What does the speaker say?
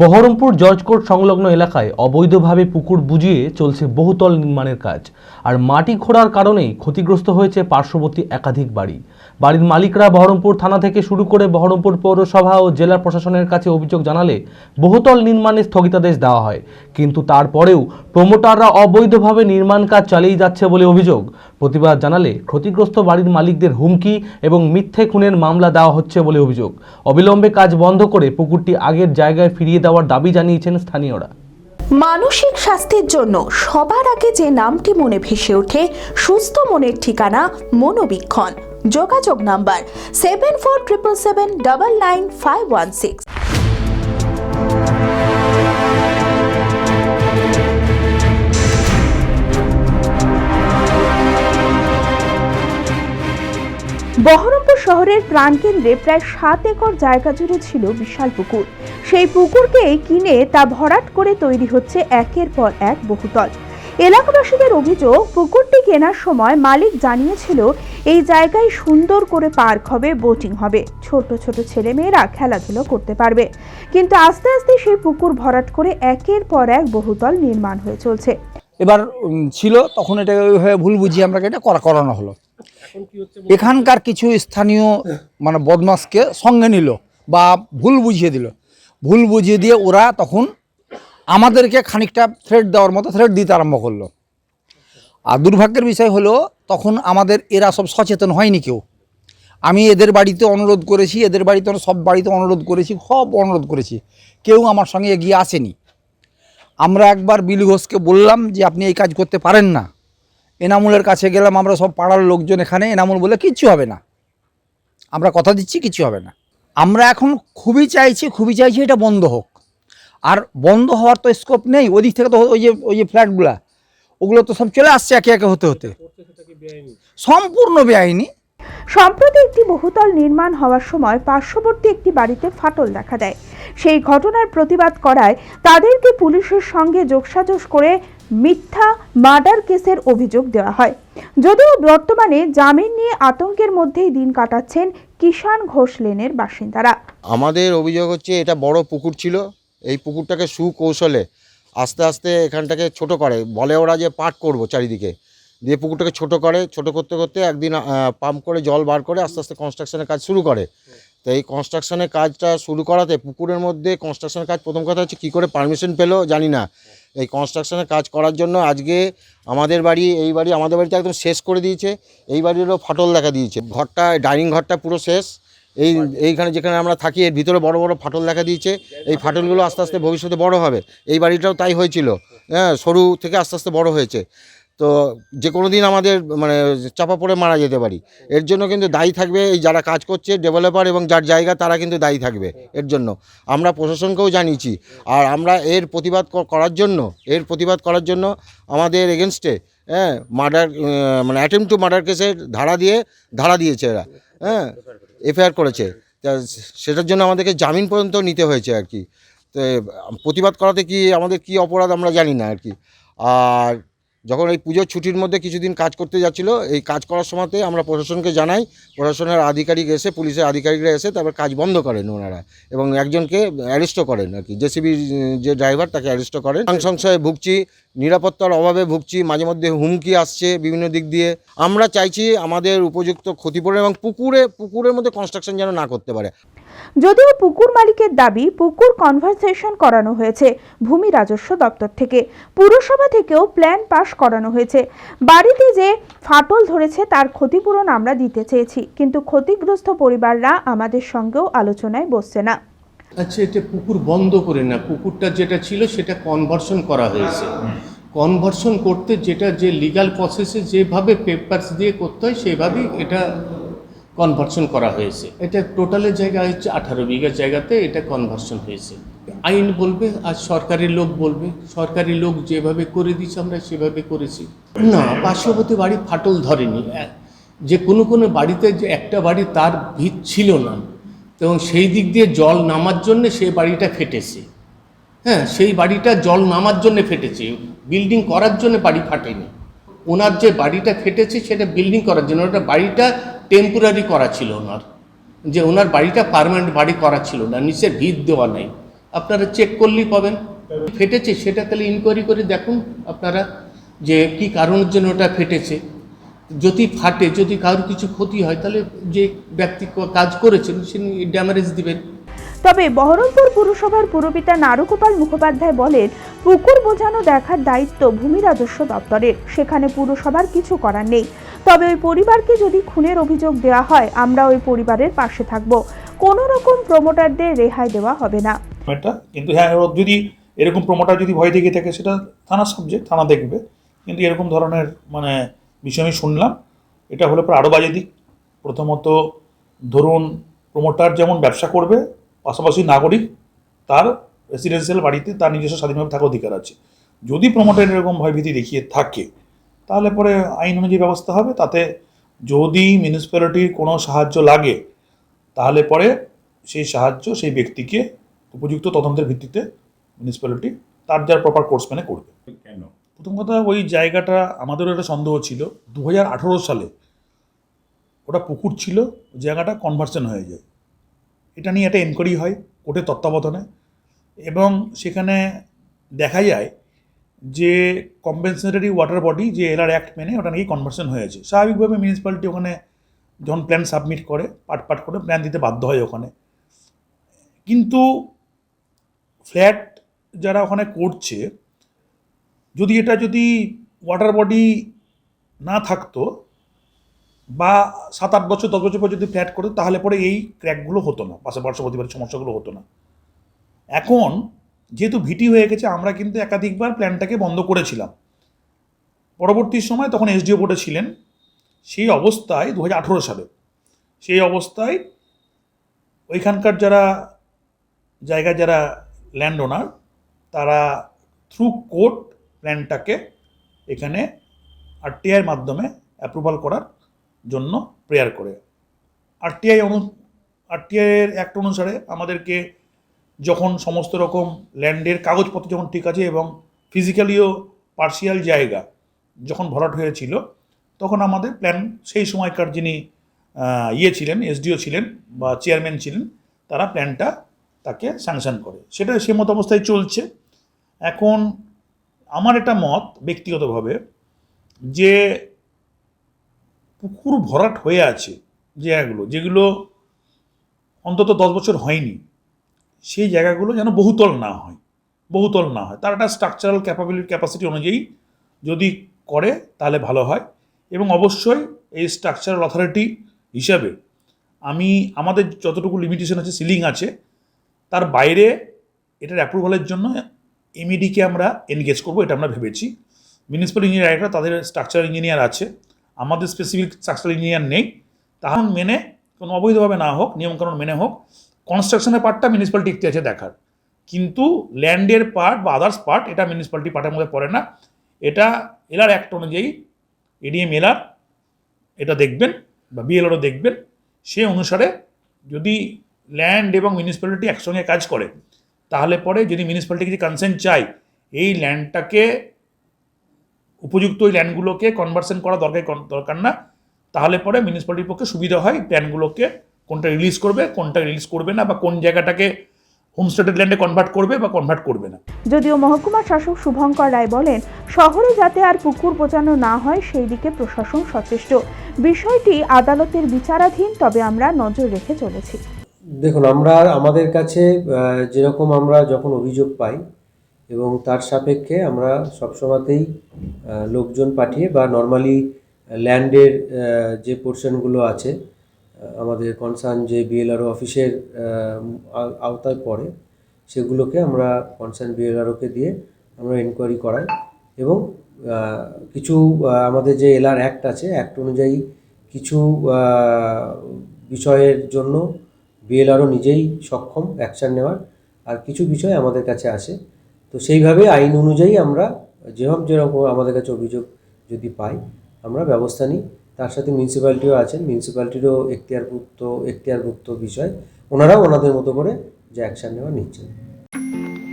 বহরমপুর জর্জকোট সংলগ্ন এলাকায় অবৈধভাবে পুকুর বুজিয়ে চলছে বহুতল নির্মাণের কাজ। আর মাটি খোঁড়ার কারণেই ক্ষতিগ্রস্ত হয়েছে পার্শ্ববর্তী একাধিক বাড়ি। বাড়ির মালিকরা বহরমপুর থানা থেকে শুরু করে বহরমপুর পৌরসভা ও জেলা প্রশাসনের কাছে অভিযোগ জানালে বহুতল নির্মাণে স্থগিতাদেশ দেওয়া হয়। কিন্তু তারপরেও প্রমোটাররা অবৈধভাবে নির্মাণ কাজ চালিয়ে যাচ্ছে বলে অভিযোগ। প্রতিবাদ জানালে ক্ষতিগ্রস্ত বাড়ির মালিকদের হুমকি এবং মিথ্যে খুনের মামলা দেওয়া হচ্ছে বলে অভিযোগ। অবিলম্বে কাজ বন্ধ করে পুকুরটি আগের জায়গায় ফিরিয়ে দেওয়ার দাবি জানিয়েছেন স্থানীয়রা। মানসিক স্বাস্থ্যের জন্য সবার আগে যে নামটি মনে ভেসে ওঠে, সুস্থ মনের ঠিকানা মনোবীক্ষণ। যোগাযোগ number seven four triple seven double nine five one six Baharampur শহরের প্রাণকেন্দ্রে প্রায় সাত একর জায়গা জুড়ে ছিল বিশাল পুকুর। সেই পুকুরকে কিনে তা ভরাট করে তৈরি হচ্ছে একের পর এক বহুতল। এলাকাবাসীদের অভিযোগ, পুকুরটি কেনার সময় মালিক জানিয়েছিল, এই জায়গায় সুন্দর করে পার্ক হবে, বোটিং হবে। ছোট ছোট ছেলেমেয়েরা খেলাধুলো করতে পারবে। কিন্তু আস্তে আস্তে সেই পুকুর ভরাট করে একের পর এক বহুতল নির্মাণ হয়ে চলছে। এবার ছিল, তখন এটা ভুল বুঝিয়ে আমরা এটা করা, করানো হলো। এখানকার কিছু স্থানীয় মানে বদমাসকে সঙ্গে নিল বা ভুল বুঝিয়ে দিল। ভুল বুঝিয়ে দিয়ে ওরা তখন আমাদেরকে খানিকটা থ্রেড দেওয়ার মতো থ্রেড দিতে আরম্ভ করল। আর দুর্ভাগ্যের বিষয় হলো তখন আমাদের এরা সব সচেতন হয়নি কেউ। আমি এদের বাড়িতে অনুরোধ করেছি এদের বাড়িতে সব বাড়িতে অনুরোধ করেছি সব অনুরোধ করেছি। কেউ আমার সঙ্গে এগিয়ে আসেনি। আমরা একবার বিলি ঘোষকে বললাম যে আপনি এই কাজ করতে পারেন না। এনামুলের কাছে গেলাম, আমরা সব পাড়ার লোকজন এখানে, এনামুল বলে কিচ্ছু হবে না। আমরা কথা দিচ্ছি কিছু হবে না। আমরা এখন খুবই চাইছি খুবই চাইছি এটা বন্ধ হোক। আর বন্ধ হওয়ার তো স্কোপ নেই, ওদিক থেকে তো ওই যে ওই যে ফ্ল্যাটগুলা ওগুলো তো সব চলে আসছে একে একে হতে হতে। সম্পূর্ণ বেআইনি। সম্প্রতি একটি বহুতল নির্মাণ হওয়ার সময় পার্শ্ববর্তী একটি বাড়িতে ফাটল দেখা দেয়। সেই ঘটনার প্রতিবাদ করায় তাদেরকে পুলিশের সঙ্গে যোগসাজশ করে মিথ্যা মার্ডার কেসের অভিযোগ দেওয়া হয়। যদিও বর্তমানে জামিন নিয়ে আতঙ্কের মধ্যেই দিন কাটাচ্ছেন কিষান ঘোষ লেনের বাসিন্দারা। আমাদের অভিযোগ হচ্ছে এটা বড় পুকুর ছিল, এই পুকুরটাকে সুকৌশলে আস্তে আস্তে এখানটাকে ছোট করে, বলে ওরা যে পাট করব চারিদিকে। দিয়ে পুকুরটাকে ছোট করে, ছোট করতে করতে একদিন পাম্প করে জল বার করে আস্তে আস্তে কনস্ট্রাকশনের কাজ শুরু করে। তো এই কনস্ট্রাকশনের কাজটা শুরু করাতে পুকুরের মধ্যে কনস্ট্রাকশনের কাজ প্রথম কথা হচ্ছে কী করে পারমিশন পেল জানি না। এই কনস্ট্রাকশনের কাজ করার জন্য আজকে আমাদের বাড়ি, এই বাড়ি আমাদের বাড়িতে একদম শেষ করে দিয়েছে। এই বাড়িরও ফাটল দেখা দিয়েছে। ঘরটা ডাইনিং ঘরটা পুরো শেষ। এই, এইখানে যেখানে আমরা থাকি, এর ভিতরে বড় বড় ফাটল দেখা দিয়েছে। এই ফাটলগুলো আস্তে আস্তে ভবিষ্যতে বড় হবে। এই বাড়িটাও তাই হয়েছিল। হ্যাঁ সরু থেকে আস্তে আস্তে বড় হয়েছে। তো যে কোনো দিন আমাদের মানে চাপা পড়ে মারা যেতে পারি। এর জন্য কিন্তু দায়ী থাকবে এই যারা কাজ করছে ডেভেলপার এবং যার জায়গা তারা কিন্তু দায়ী থাকবে এর জন্য। আমরা প্রশাসনকেও জানিয়েছি। আর আমরা এর প্রতিবাদ করার জন্য, এর প্রতিবাদ করার জন্য আমাদের এগেনস্টে হ্যাঁ মার্ডার মানে অ্যাটেম্প টু মার্ডার কেসের ধারা দিয়ে, ধারা দিয়েছে এরা হ্যাঁ এফআইআর করেছে। সেটার জন্য আমাদেরকে জামিন পর্যন্ত নিতে হয়েছে আর কি। তো, প্রতিবাদ করাতে কি আমাদের কি অপরাধ আমরা জানি না আর কি। আর যখন এই পুজোর ছুটির মধ্যে কিছুদিন কাজ করতে যাচ্ছিল, এই কাজ করার সময়তে আমরা প্রশাসনকে জানাই, প্রশাসনের আধিকারিক এসে, পুলিশের আধিকারিকরা এসে তারপর কাজ বন্ধ করেন ওনারা এবং একজনকে অ্যারেস্টও করেন আর কি। জেসিবির যে ড্রাইভার তাকে অ্যারেস্টও করেন। সংশয়ে ভুগছি, নিরাপত্তার অভাবে ভুগছি, মাঝে মধ্যে হুমকি আসছে বিভিন্ন দিক দিয়ে। আমরা চাইছি আমাদের উপযুক্ত ক্ষতিপূরণ এবং পুকুরে, পুকুরের মধ্যে কনস্ট্রাকশন যেন না করতে পারে। যদিও পুকুর মালিকের দাবি, পুকুর কনভারসেশন করানো হয়েছে ভূমি রাজস্ব দপ্তর থেকে। পুরসভা থেকেও প্ল্যান পাস করানো হয়েছে। বাড়িতে যে ফাটল ধরেছে, তার ক্ষতিপূরণ আমরা দিতে চেয়েছি, কিন্তু ক্ষতিগ্রস্ত পরিবাররা আমাদের সঙ্গেও আলোচনায় বসছে না। আচ্ছা এটা পুকুর বন্ধ করে না। পুকুরটা যেটা ছিল, সেটা কনভার্সন করা হয়েছে। কনভার্সন করতে যেটা যে লিগাল প্রসেসে যেভাবে পেপারস দিয়ে করতে হয়, সেভাবেই এটা কনভার্সন করা হয়েছে। এটা টোটালের জায়গা হচ্ছে আঠারো বিঘা জায়গাতে এটা কনভার্সন হয়েছে। আইন বলবে আর সরকারি লোক বলবে। সরকারি লোক যেভাবে করে দিয়েছে আমরা সেভাবে করেছি। না, পার্শ্ববর্তী বাড়ি ফাটল ধরেনি। যে কোনো কোনো বাড়িতে যে একটা বাড়ি তার ভিত ছিল না। এবং সেই দিক দিয়ে জল নামার জন্য সেই বাড়িটা ফেটেছে। হ্যাঁ সেই বাড়িটা জল নামার জন্য ফেটেছে। বিল্ডিং করার জন্য বাড়ি ফাটেনি। ওনার যে বাড়িটা ফেটেছে সেটা বিল্ডিং করার জন্য। ওটা বাড়িটা টেম্পোরারি করা ছিল ওনার। যে ওনার বাড়িটা পার্মানেন্ট বাড়ি করা ছিল না, নিচে ভিত দেওয়া নাই। আপনারা চেক করলেই পাবেন। ফেটেছে? সেটা তাহলে ইনকোয়ারি করে দেখুন আপনারা যে কি কারণের জন্য ওটা ফেটেছে। যদি ফাটে, যদি কারোর কিছু ক্ষতি হয়, তাহলে যে ব্যক্তি কাজ করেছেন তিনি ড্যামারেজ দিবেন। তবে বহরমপুর পুরসভার পুরপিতা নারুগোপাল মুখোপাধ্যায় বলেন, পুকুর বোঝানো দেখার দায়িত্ব ভূমি রাজস্ব দপ্তরের। সেখানে পুরসভার কিছু করার নেই। তবে ওই পরিবারকে যদি খুনের অভিযোগ দেওয়া হয়, আমরা ওই পরিবারের পাশে থাকব। কোনো রকম প্রমোটারদের রেহাই দেওয়া হবে না। এটা কিন্তু হ্যাঁ ওর যদি এরকম প্রমোটার যদি ভয় দেখিয়ে থাকে, সেটা থানার সাবজেক্ট থানা দেখবে। কিন্তু এরকম ধরনের মানে বিষয় আমি শুনলাম, এটা হলে পরে আরও বাজে দিক। প্রথমত, ধরুন প্রমোটার যেমন ব্যবসা করবে, পাশাপাশি নাগরিক, তার রেসিডেন্সিয়াল বাড়িতে তার নিজস্ব স্বাধীনভাবে থাকার অধিকার আছে। যদি প্রমোটার এরকম ভয়ভীতি দেখিয়ে থাকে, তাহলে পরে আইন অনুযায়ী ব্যবস্থা হবে। তাতে যদি মিউনিসিপ্যালিটির কোনো সাহায্য লাগে, তাহলে পরে সেই সাহায্য সেই ব্যক্তিকে উপযুক্ত তদন্তের ভিত্তিতে মিউনিসিপ্যালিটি তার যার প্রপার কোর্স মেনে করবে। কেন? প্রথম কথা ওই জায়গাটা আমাদেরও একটা সন্দেহ ছিল। দু হাজার আঠেরো সালে ওটা পুকুর ছিল জায়গাটা কনভার্সন হয়ে যায়। এটা নিয়ে একটা এনকোয়ারি হয় কোর্টের তত্ত্বাবধানে এবং সেখানে দেখা যায় যে কম্পেনসেটারি ওয়াটার বডি যে এলআর অ্যাক্ট মেনে ওটা নাকি কনভার্সন হয়েছে। স্বাভাবিকভাবে মিউনিসিপ্যালিটি ওখানে যখন প্ল্যান সাবমিট করে পাট পাট করে প্ল্যান দিতে বাধ্য হয় ওখানে। কিন্তু ফ্ল্যাট যারা ওখানে করছে, যদি এটা যদি ওয়াটার বডি না থাকতো বা সাত আট বছর, দশ বছর পর যদি ফ্ল্যাট করতো, তাহলে পরে এই ক্র্যাকগুলো হতো না পাশে বাড়ির সমস্যাগুলো হতো না। এখন যেহেতু ভিটি হয়ে গেছে, আমরা কিন্তু একাধিকবার প্ল্যানটাকে বন্ধ করেছিলাম। পরবর্তী সময় তখন এসডিও বোর্ডে ছিলেন, সেই অবস্থায় দু হাজার আঠেরো সালে, সেই অবস্থায় ওইখানকার যারা, জায়গায় যারা ল্যান্ড ওনার তারা থ্রু কোর্ট প্ল্যানটাকে এখানে আরটিআইয়ের মাধ্যমে অ্যাপ্রুভাল করার জন্য প্রেয়ার করে। আরটিআই অনু আরটিআইয়ের অ্যাক্ট অনুসারে আমাদেরকে যখন সমস্ত রকম ল্যান্ডের কাগজপত্র যখন ঠিক আছে এবং ফিজিক্যালিও পার্সিয়াল জায়গা যখন ভরাট হয়েছিল, তখন আমাদের প্ল্যান সেই সময়কার যিনি ইয়ে ছিলেন এসডিও ছিলেন বা চেয়ারম্যান ছিলেন, তারা প্ল্যানটা তাকে স্যাংশন করে। সেটা সে মতো অবস্থায় চলছে। এখন আমার এটা মত ব্যক্তিগতভাবে যে পুকুর ভরাট হয়ে আছে জায়গাগুলো, যেগুলো অন্তত দশ বছর হয়নি, সেই জায়গাগুলো যেন বহুতল না হয়, বহুতল না হয়। তার একটা স্ট্রাকচারাল ক্যাপাবিলিটি ক্যাপাসিটি অনুযায়ী যদি করে, তাহলে ভালো হয়। এবং অবশ্যই এই স্ট্রাকচারাল অথরিটি হিসাবে আমি, আমাদের যতটুকু লিমিটেশন আছে সিলিং আছে তার বাইরে এটার অ্যাপ্রুভালের জন্য এমইডিকে আমরা এনগেজ করব, এটা আমরা ভেবেছি। মিউনিসিপ্যাল ইঞ্জিনিয়াররা তাদের স্ট্রাকচার ইঞ্জিনিয়ার আছে। আমাদের স্পেসিফিক স্ট্রাকচার ইঞ্জিনিয়ার নেই। তাহলে মেনে কোনো অবৈধভাবে না হোক, নিয়মকানুন মেনে হোক কনস্ট্রাকশনের পার্টটা মিউনিসিপ্যালিটি আছে দেখার। কিন্তু ল্যান্ডের পার্ট বা আদার্স পার্ট এটা মিউনিসিপ্যালিটি পার্টের মধ্যে পড়ে না। এটা এলার অ্যাক্ট অনুযায়ী এডিএম এলার এটা দেখবেন বা বিএলআরও দেখবেন। সে অনুসারে যদি ল্যান্ড এবং মিউনিসিপ্যালিটি একসঙ্গে কাজ করে, তাহলে পরে যদি মিউনিসিপ্যালিটি কিছু কনসেন্ট চায়, এই ল্যান্ডটাকে উপযুক্ত ওই ল্যান্ডগুলোকে কনভার্সন করা দরকার দরকার না, তাহলে পরে মিউনিসিপ্যালিটির পক্ষে সুবিধা হয় প্ল্যানগুলোকে কোনটা রিলিজ করবে, কোনটা রিলিজ করবে না, বা কোন জায়গাটাকে হোমস্টেটেড ল্যান্ডে কনভার্ট করবে বা কনভার্ট করবে না। যদিও মহকুমা শাসক শুভঙ্কর রায় বলেন, শহরে যাতে আর পুকুর বোঝানো না হয়, সেই দিকে প্রশাসন সচেষ্ট। বিষয়টি আদালতের বিচারাধীন, তবে আমরা নজর রেখে চলেছি। দেখুন, আমরা আমাদের কাছে যেরকম আমরা যখন অভিযোগ পাই এবং তার সাপেক্ষে আমরা সবসময়তেই লোকজন পাঠিয়ে বা নর্মালি ল্যান্ডের যে পোর্শনগুলো আছে আমাদের কনসার্ন যে বিএলআরও অফিসের আওতায় পড়ে, সেগুলোকে আমরা কনসার্ন বিএলআরওকে দিয়ে আমরা এনকোয়ারি করাই এবং কিছু আমাদের যে এলআর অ্যাক্ট আছে অ্যাক্ট অনুযায়ী কিছু বিষয়ের জন্য বিএলআরও নিজেই সক্ষম অ্যাকশান নেওয়ার, আর কিছু বিষয় আমাদের কাছে আসে। তো সেইভাবে আইন অনুযায়ী আমরা যেরকম যেরকম আমাদের কাছে অভিযোগ যদি পাই, আমরা ব্যবস্থা নিই। তার সাথে মিউনিসিপ্যালিটিও আছেন। মিউনিসিপ্যালিটিরও এখতিয়ারভুক্ত এখতিয়ারভুক্ত বিষয়, ওনারাও ওনাদের মতো করে যে অ্যাকশান নেওয়া নিচ্ছেন।